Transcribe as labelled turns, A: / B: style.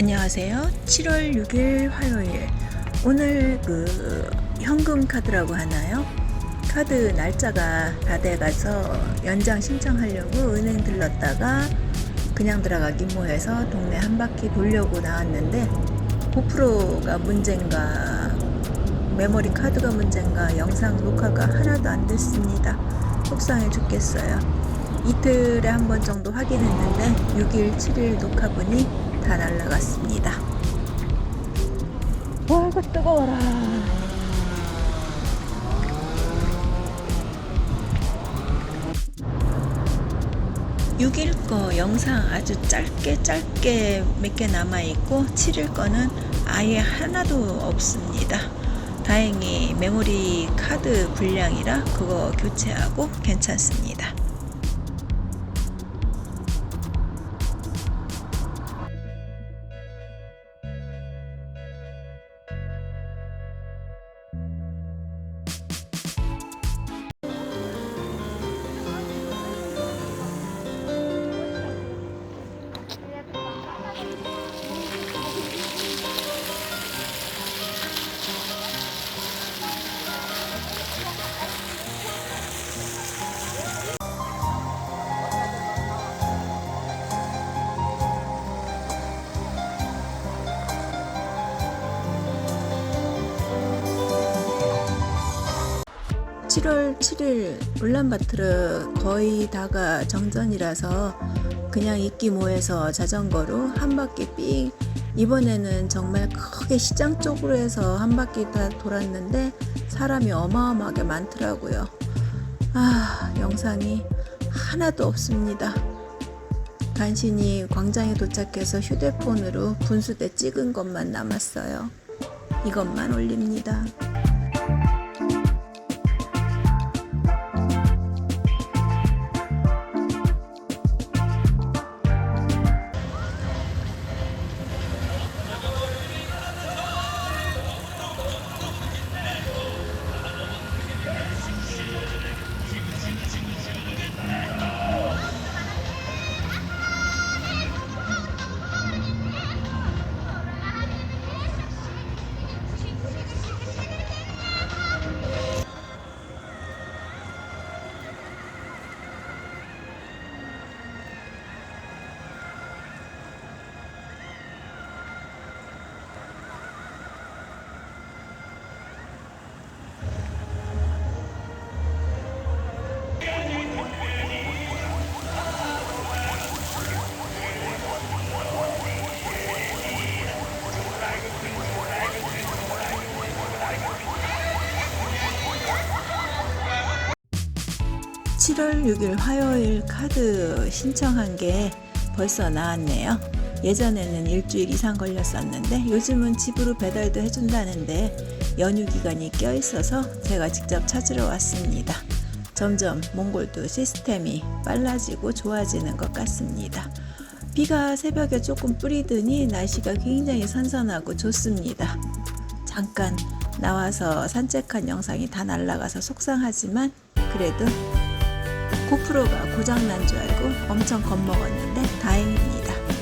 A: 안녕하세요. 7월 6일 화요일. 오늘 그 현금 카드라고 하나요? 카드 날짜가 다 돼가서 연장 신청하려고 은행 들렀다가 그냥 들어가기 뭐해서 동네 한 바퀴 돌려고 나왔는데 고프로가 문제인가 메모리 카드가 문제인가 영상 녹화가 하나도 안 됐습니다. 속상해 죽겠어요. 이틀에 한 번 정도 확인했는데 6일, 7일 녹화분이 다 날라갔습니다. 와, 이거 뜨거워라. 육일 거 영상 아주 짧게 짧게 몇 개 남아있고 7일 거는 아예 하나도 없습니다. 다행히 메모리 카드 불량이라 그거 교체하고 괜찮습니다. 칠월 7일 울란바토르 거의 다가 정전이라서 그냥 입기 모해서 자전거로 한 바퀴 삑 이번에는 정말 크게 시장 쪽으로 해서 한 바퀴 다 돌았는데 사람이 어마어마하게 많더라고요. 아, 영상이 하나도 없습니다. 간신히 광장에 도착해서 휴대폰으로 분수대 찍은 것만 남았어요. 이것만 올립니다. 칠월 6일 화요일 카드 신청한 게 벌써 나왔네요. 예전에는 일주일 이상 걸렸었는데 요즘은 집으로 배달도 해준다는데 연휴 기간이 껴 있어서 제가 직접 찾으러 왔습니다. 점점 몽골도 시스템이 빨라지고 좋아지는 것 같습니다. 비가 새벽에 조금 뿌리더니 날씨가 굉장히 선선하고 좋습니다. 잠깐 나와서 산책한 영상이 다 날라가서 속상하지만 그래도 고프로가 고장난 줄 알고 엄청 겁먹었는데 다행입니다.